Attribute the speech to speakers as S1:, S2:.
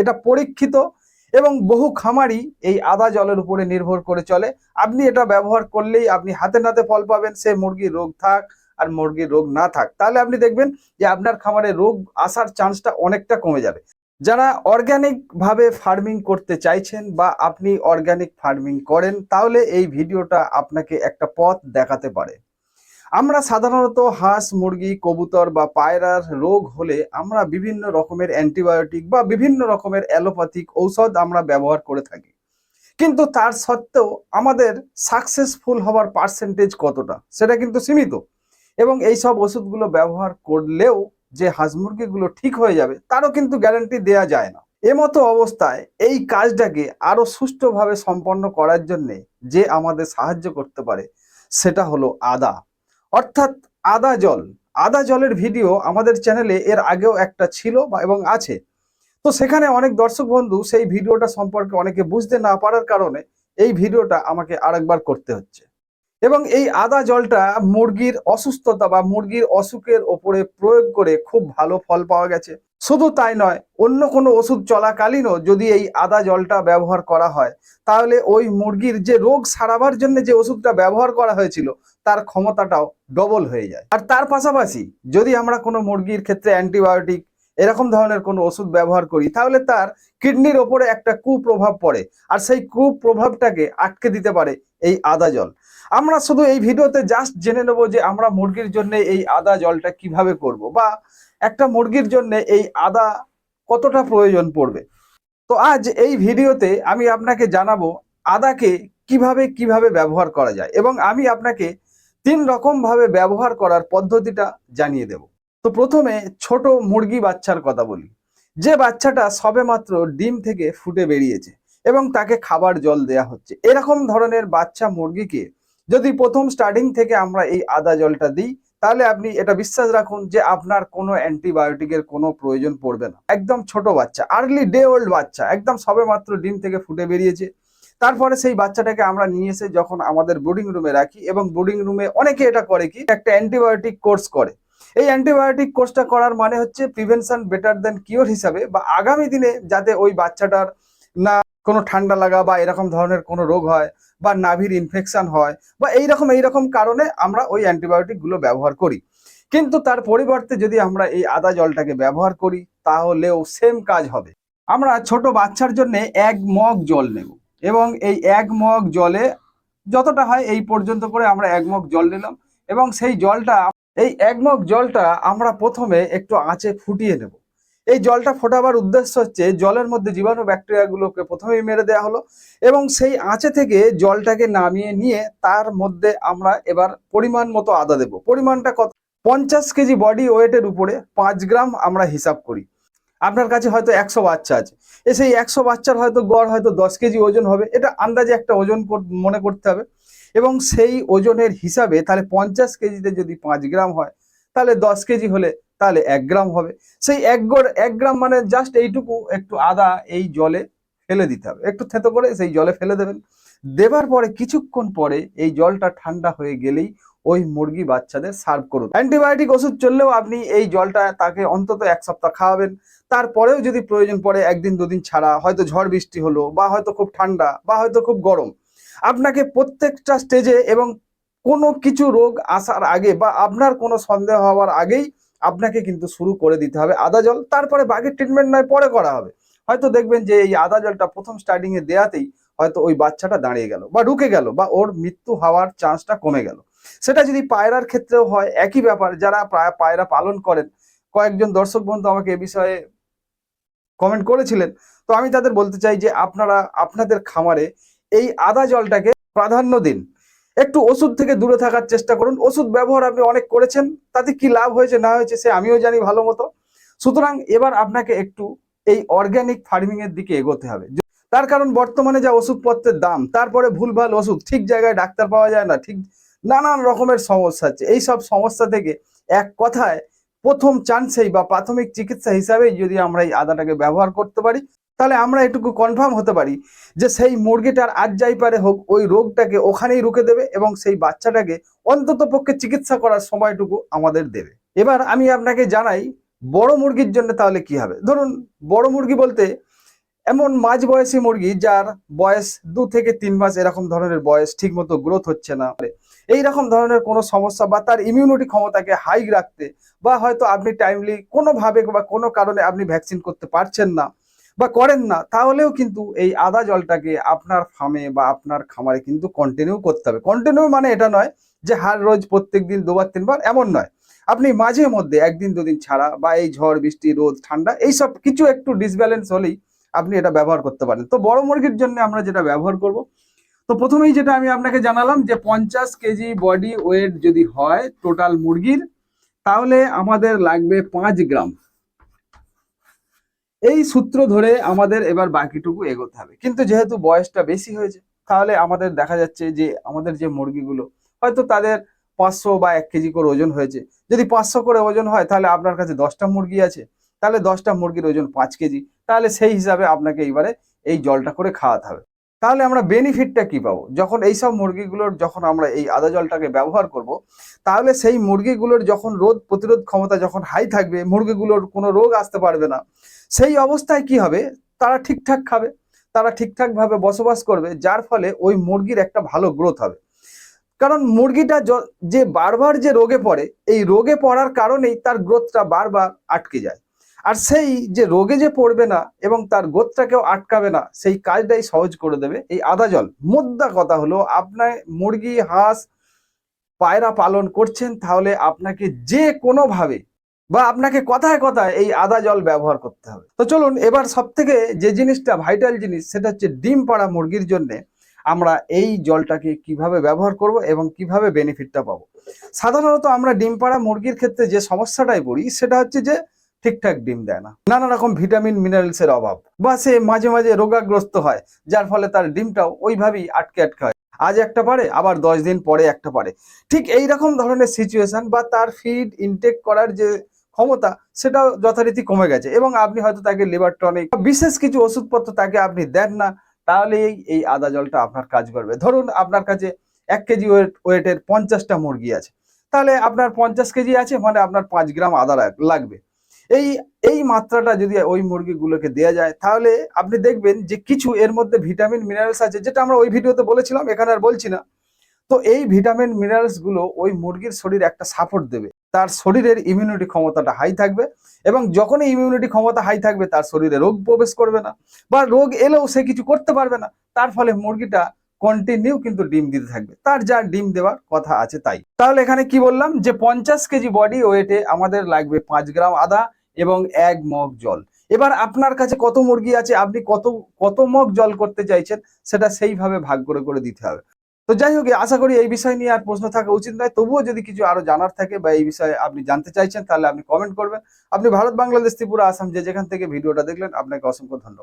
S1: এটা পরীক্ষিত এবং বহু খামারই এই আদা জলের উপরে নির্ভর করে চলে। আপনি এটা ব্যবহার করলেই আপনি হাতে নাতে ফল পাবেন, সে মুরগির রোগ থাক আর মুরগির রোগ না থাক। তাহলে আপনি দেখবেন যে আপনার খামারে রোগ আসার চান্সটা অনেকটা কমে যাবে। যারা অর্গানিক ভাবে ফার্মিং করতে চাইছেন বা আপনি অর্গানিক ফার্মিং করেন, তাহলে এই ভিডিওটা আপনাকে একটা পথ দেখাতে পারে। আমরা সাধারণত হাঁস, মুরগি, কবুতর বা পায়রার রোগ হলে আমরা বিভিন্ন রকমের অ্যান্টিবায়োটিক বা বিভিন্ন রকমের অ্যালোপ্যাথিক ঔষধ আমরা ব্যবহার করে থাকি। কিন্তু তার সত্ত্বেও আমাদের সাকসেসফুল হওয়ার পার্সেন্টেজ কতটা? সেটা কিন্তু সীমিত। এবং এই সব ওষুধগুলো ব্যবহার করলেও যে হাঁস, মুরগিগুলো ঠিক হয়ে যাবে, তারও কিন্তু গ্যারান্টি দেয়া যায় না। এমতো অবস্থায় এই কাজটাকে আরও সুষ্ঠুভাবে সম্পন্ন করার জন্যে যে আমাদের সাহায্য করতে পারে, সেটা হলো আদা। অর্থাৎ আদা জল। আদা জলের ভিডিও আমাদের চ্যানেলে এর আগেও একটা ছিল এবং আছে। তো সেখানে অনেক দর্শক বন্ধু সেই ভিডিওটা সম্পর্কে অনেকে বুঝতে না পারার কারণে এই ভিডিওটা আমাকে আরেকবার করতে হচ্ছে। এবং এই আদা জলটা মুরগির অসুস্থতা বা মুরগির অসুখের ওপরে প্রয়োগ করে খুব ভালো ফল পাওয়া গেছে। শুধু তাই নয়, অন্য কোনো ওষুধ চলাকালীনও যদি এই আদা জলটা ব্যবহার করা হয়, তাহলে ওই মুরগির যে রোগ সারাবার জন্য যে ওষুধটা ব্যবহার করা হয়েছিল, তার ক্ষমতাটাও ডবল হয়ে যায়। আর তার পাশাপাশি যদি আমরা কোনো মুরগির ক্ষেত্রে অ্যান্টিবায়োটিক এরকম ধরনের কোনো ওষুধ ব্যবহার করি, তাহলে তার কিডনির ওপরে একটা কুপ্রভাব পড়ে, আর সেই কুপ্রভাবটাকে আটকে দিতে পারে এই আদা জল। আমরা শুধু এই ভিডিওতে জাস্ট জেনে নেব যে আমরা মুরগির জন্য এই আদা জলটা কীভাবে করব, বা একটা মুরগির জন্য এই আদা কতটা প্রয়োজন পড়বে? তো আজ এই ভিডিওতে আমি আপনাকে জানাব আদাকে কীভাবে কীভাবে ব্যবহার করা যায় এবং আমি আপনাকে তিন রকম ভাবে ব্যবহার করার পদ্ধতিটা জানিয়ে দেব। তো প্রথমে ছোট মুরগি বাচ্চার কথা বলি। যে বাচ্চাটা সবেমাত্র ডিম থেকে ফুটে বেরিয়েছে এবং তাকে খাবার জল দেয়া হচ্ছে, এরকম ধরনের বাচ্চা মুরগিকে যদি প্রথম স্টার্টিং থেকে আমরা এই আদা জলটা দিই তাহলে আপনি এটা বিশ্বাস রাখুন যে আপনার কোনো অ্যান্টিবায়োটিকের কোনো প্রয়োজন পড়বে না। একদম ছোট বাচ্চা আর্লি ডে ওল্ড বাচ্চা, একদম সবেমাত্র ডিম থেকে ফুটে বেরিয়েছে। তারপরে সেই বাচ্চাটাকে আমরা নিয়ে এসে যখন আমাদের বোর্ডিং রুমে রাখি এবং বোর্ডিং রুমে অনেকে এটা করে কি, একটা অ্যান্টিবায়োটিক কোর্স করে। এই অ্যান্টিবায়োটিক কোর্সটা করার মানে হচ্ছে প্রিভেনশন বেটার দেন কিওর হিসাবে বা আগামী দিনে যাতে ওই বাচ্চাটার না কোনো ঠান্ডা লাগা বা এরকম ধরনের কোনো রোগ হয় বা নাভির ইনফেকশন হয় বা এইরকম এইরকম কারণে আমরা ওই অ্যান্টিবায়োটিকগুলো ব্যবহার করি। কিন্তু তার পরিবর্তে যদি আমরা এই আদা জলটাকে ব্যবহার করি, তাহলেও সেম কাজ হবে। আমরা ছোট বাচ্চার জন্য এক মগ জল নেব এবং এই এক মগ জলে যতটা হয় এই পর্যন্ত করে আমরা এক মগ জল নিলাম এবং সেই জলটা, এই এক মগ জলটা আমরা প্রথমে একটু আঁচে ফুটিয়ে নেব। এই জলটা ফোটাবার উদ্দেশ্য হচ্ছে জলের মধ্যে জীবাণু ব্যাকটেরিয়াগুলোকে প্রথমেই মেরে দেওয়া হলো এবং সেই আঁচে থেকে জলটাকে নামিয়ে নিয়ে তার মধ্যে আমরা এবার পরিমাণ মতো আদা দেব। পরিমাণটা কত? পঞ্চাশ কেজি বডি ওয়েটের উপরে পাঁচ গ্রাম আমরা হিসাব করি। আপনার কাছে হয়তো একশো বাচ্চা আছে। এ সেই একশো বাচ্চার হয়তো গড় হয়তো দশ কেজি ওজন হবে। এটা আন্দাজে একটা ওজন মনে করতে হবে। এবং সেই ওজনের হিসাবে তাহলে পঞ্চাশ কেজিতে যদি পাঁচ গ্রাম হয়, তাহলে দশ কেজি হলে তাহলে এক গ্রাম হবে। সেই এক গড়, এক গ্রাম মানে জাস্ট এইটুকু একটু আদা এই জলে ফেলে দিতে হবে। একটু থেতো করে সেই জলে ফেলে দেবেন। দেবার পরে কিছুক্ষণ পরে এই জলটা ঠান্ডা হয়ে গেলেই ওই মুরগি বাচ্চাদের সার্ভ করুন অ্যান্টিবায়োটিক ওষুধ চললেও আপনি এই জলটা তাকে অন্তত এক সপ্তাহ খাওয়াবেন। তারপরেও যদি প্রয়োজন পড়ে, একদিন দুদিন ছাড়া, হয়তো ঝড় বৃষ্টি হলো বা হয়তো খুব ঠান্ডা বা হয়তো খুব গরম, আপনাকে প্রত্যেকটা স্টেজে এবং কোনো কিছু রোগ আসার আগে বা আপনার কোনো সন্দেহ হওয়ার আগেই আপনাকে কিন্তু শুরু করে দিতে হবে আদা জল, তারপরে বাকি ট্রিটমেন্ট নয়, পরে করা হবে। হয়তো দেখবেন যে এই আদা জলটা প্রথম স্টার্টিং এ দেয়াতেই হয়তো ওই বাচ্চাটা দাঁড়িয়ে গেল বা ঢুকে গেল বা ওর মৃত্যু হওয়ার চান্সটা কমে গেল। সেটা যদি পায়রার ক্ষেত্রেও হয়, একই ব্যাপার, যারা পায়রা পালন করেন, কয়েকজন দর্শক বন্ধু আমাকে এ বিষয়ে কমেন্ট করেছিলেন, তো আমি তাদের বলতে চাই যে আপনারা, আপনাদের খামারে এই আদা জলটাকে প্রাধান্য দিন। একটু ওষুধ থেকে দূরে থাকার চেষ্টা করুন। ওষুধ ব্যবহার আপনি অনেক করেছেন, তাতে কি লাভ হয়েছে, না হয়েছে সে আমিও জানি ভালো মতো। সুতরাং এবার আপনাকে একটু এই অর্গানিক ফার্মিং এর দিকে এগোতে হবে। তার কারণ বর্তমানে যা ওষুধপত্রের দাম, তারপরে ভুলভাল ওষুধ, ঠিক জায়গায় ডাক্তার পাওয়া যায় না, ঠিক নানান রকমের সমস্যা আছে এই সব সমস্যা থেকে এক কথায় প্রথম চান্সেই বা প্রাথমিক চিকিৎসা হিসাবেই যদি আমরা এই আদাটাকে ব্যবহার করতে পারি তাহলে আমরা এটুকু কনফার্ম হতে পারি যে সেই মুরগিটার আজ যাই পারে হোক, ওই রোগটাকে ওখানেই রুখে দেবে এবং সেই বাচ্চাটাকে অন্তত পক্ষে চিকিৎসা করার সময়টুকু আমাদের দেবে। এবার আমি আপনাকে জানাই, বড় মুরগির জন্য তাহলে কি হবে? ধরুন, বড় মুরগি বলতে এমন মাঝ বয়সী মুরগি যার বয়স দু থেকে তিন মাস এরকম ধরনের বয়স ঠিক মতো গ্রোথ হচ্ছে না। এই রকম ধরনের কোনো সমস্যা বা তার ইমিউনিটি ক্ষমতাকে হাই রাখতে বা হয়তো আপনি টাইমলি কোনোভাবে বা কোনো কারণে আপনি ভ্যাকসিন করতে পারছেন না বা করেন না, তাহলেও কিন্তু এই আদা জলটাকে আপনার ফার্মে বা আপনার খামারে কিন্তু কন্টিনিউ করতে হবে। কন্টিনিউ মানে এটা নয় যে হার রোজ প্রত্যেক দিন দুবার, তিনবার এমন নয়। আপনি মাঝে মধ্যে একদিন, দুদিন ছাড়া বা এই ঝড়, বৃষ্টি, রোদ, ঠান্ডা এইসব কিছু একটু ডিসব্যালেন্স হলেই আপনি এটা ব্যবহার করতে পারেন। তো বড় মুরগির জন্য আমরা যেটা ব্যবহার করব, তো প্রথমেই যেটা আমি আপনাকে জানালাম যে পঞ্চাশ কেজি বডি ওয়েট যদি হয় টোটাল মুরগির, তাহলে আমাদের লাগবে পাঁচ গ্রাম। এই সূত্র ধরে আমাদের এবার বাকিটুকু এগোতে হবে। কিন্তু যেহেতু বয়সটা বেশি হয়েছে, তাহলে আমাদের দেখা যাচ্ছে যে আমাদের যে মুরগিগুলো, হয়তো তাদের পাঁচশো বা এক কেজি করে ওজন হয়েছে। যদি পাঁচশো করে ওজন হয়, তাহলে আপনার কাছে দশটা মুরগি আছে। তাহলে দশটা মুরগির ওজন পাঁচ কেজি। তাহলে সেই হিসাবে আপনাকে এইবারে এই জলটা করে খাওয়াতে হবে। তাহলে আমরা বেনিফিটটা কি পাবো? যখন এইসব মুরগিগুলোর যখন আমরা এই আদা জলটাকে ব্যবহার করব, তাহলে সেই মুরগিগুলোর যখন রোদ প্রতিরোধ ক্ষমতা যখন হাই থাকবে, মুরগিগুলোর কোনো রোগ আসতে পারবে না। সেই অবস্থায় কি হবে? তারা ঠিকঠাক খাবে, তারা ঠিকঠাক ভাবে বসবাস করবে, যার ফলে ওই মুরগির একটা ভালো গ্রোথ হবে। কারণ মুরগিটা যে বারবার যে রোগে পড়ে, এই রোগে পড়ার কারণেই তার গ্রোথটা বারবার আটকে যায়। আর সেই যে রোগে যে পড়বে না এবং তার গ্রোথটাকেও আটকাবে না, সেই কাজটাই সহজ করে দেবে এই আদা জল। মোদ্দা কথা হলো, আপনার মুরগি, হাঁস পায়রা পালন করছেন তাহলে আপনাকে যে কোনোভাবে বা আপনাকে কথায় কথায় এই আদা জল ব্যবহার করতে হবে। তো চলুন এবার সব থেকে যে জিনিসটা ভাইটাল জিনিস, সেটা হচ্ছে ডিম পাড়া মুরগির জন্য আমরা এই জলটাকে কীভাবে ব্যবহার করব এবং কীভাবে বেনিফিটটা পাবো। সাধারণত আমরা ডিম পাড়া মুরগির ক্ষেত্রে যে সমস্যাটাই পড়ি, সেটা হচ্ছে যে ঠিকঠাক ডিম দেয় না। নানা রকম ভিটামিন মিনারেলস এর অভাব। বা সে মাঝে মাঝে রোগাগ্রস্ত হয়, যার ফলে তার ডিমটাও ওইভাবেই আটকে আটকে হয়। আজ একটা পারে, আবার দশ দিন পরে একটা পারে। ঠিক এই রকম ধরনের সিচুয়েশন বা তার ফিড ইনটেক করার যে ক্ষমতা, সেটাও যথারীতি কমে গেছে। এবং আপনি হয়তো তাকে লিভার টনিক বিশেষ কিছু ওষুধপত্র তাকে আপনি দেন না, তাহলেই এই আদা জলটা আপনার কাজ করবে। ধরুন আপনার কাছে এক কেজি ওয়েট, ওয়েটের পঞ্চাশটা মুরগি আছে। তাহলে আপনার পঞ্চাশ কেজি আছে মানে আপনার পাঁচ গ্রাম আদা লাগবে। এই এই মাত্রাটা যদি ওই মুরগিগুলোকে দেওয়া যায়, তাহলে আপনি দেখবেন যে কিছু এর মধ্যে ভিটামিন মিনারেলস আছে, যেটা আমরা ওই ভিডিওতে বলেছিলাম, এখানে আর বলছি না। তো এই ভিটামিন মিনারেলসগুলো ওই মুরগির শরীরে একটা সাপোর্ট দেবে। তার শরীরের ইমিউনিটি ক্ষমতাটা হাই থাকবে এবং যখনই ইমিউনিটি ক্ষমতা হাই থাকবে, তার শরীরে রোগ প্রবেশ করবে না বা রোগ এলেও সে কিছু করতে পারবে না। তার ফলে মুরগিটা কন্টিনিউ কিন্তু ডিম দিতে থাকবে। তার যা ডিম দেওয়ার কথা আছে তাই। তাহলে এখানে কি বললাম? যে পঞ্চাশ কেজি বডি ওয়েটে আমাদের লাগবে পাঁচ গ্রাম আদা এবং এক মগ জল। এবার আপনার কাছে কত মুরগি আছে? আপনি কত কত মগ জল করতে চাইছেন? সেটা সেইভাবে ভাগ করে করে দিতে হবে। তো যাই হোক, আশা করি এই বিষয় নিয়ে আর প্রশ্ন থাকা উচিত নয়। তবুও যদি কিছু আরও জানার থাকে বা এই বিষয়ে আপনি জানতে চাইছেন, তাহলে আপনি কমেন্ট করবেন। আপনি ভারত, বাংলাদেশ, ত্রিপুরা, আসাম যে যেখান থেকে ভিডিওটা দেখলেন, আপনাকে অসংখ্য ধন্যবাদ।